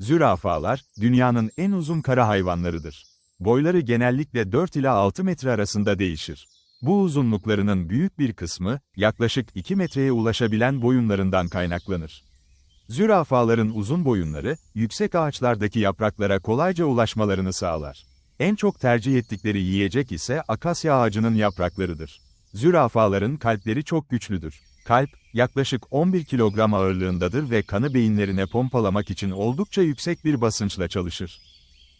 Zürafalar, dünyanın en uzun kara hayvanlarıdır. Boyları genellikle 4 ila 6 metre arasında değişir. Bu uzunluklarının büyük bir kısmı, yaklaşık 2 metreye ulaşabilen boyunlarından kaynaklanır. Zürafaların uzun boyunları, yüksek ağaçlardaki yapraklara kolayca ulaşmalarını sağlar. En çok tercih ettikleri yiyecek ise akasya ağacının yapraklarıdır. Zürafaların kalpleri çok güçlüdür. Kalp, yaklaşık 11 kilogram ağırlığındadır ve kanı beyinlerine pompalamak için oldukça yüksek bir basınçla çalışır.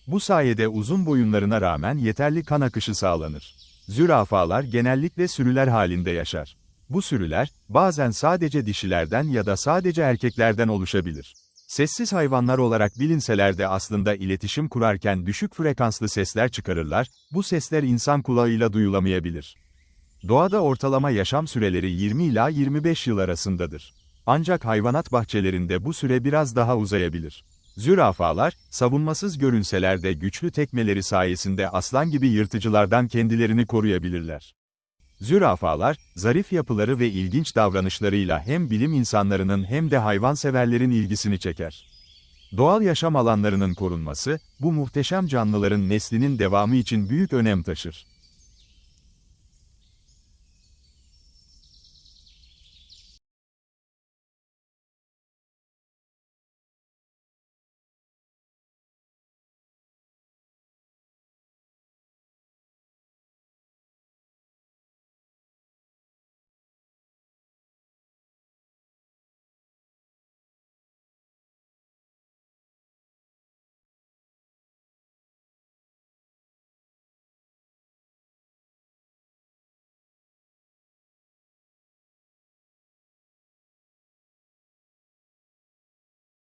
Bu sayede uzun boyunlarına rağmen yeterli kan akışı sağlanır. Zürafalar genellikle sürüler halinde yaşar. Bu sürüler, bazen sadece dişilerden ya da sadece erkeklerden oluşabilir. Sessiz hayvanlar olarak bilinseler de aslında iletişim kurarken düşük frekanslı sesler çıkarırlar, bu sesler insan kulağıyla duyulamayabilir. Doğada ortalama yaşam süreleri 20 ila 25 yıl arasındadır. Ancak hayvanat bahçelerinde bu süre biraz daha uzayabilir. Zürafalar, savunmasız görünseler de güçlü tekmeleri sayesinde aslan gibi yırtıcılardan kendilerini koruyabilirler. Zürafalar, zarif yapıları ve ilginç davranışlarıyla hem bilim insanlarının hem de hayvanseverlerin ilgisini çeker. Doğal yaşam alanlarının korunması, bu muhteşem canlıların neslinin devamı için büyük önem taşır.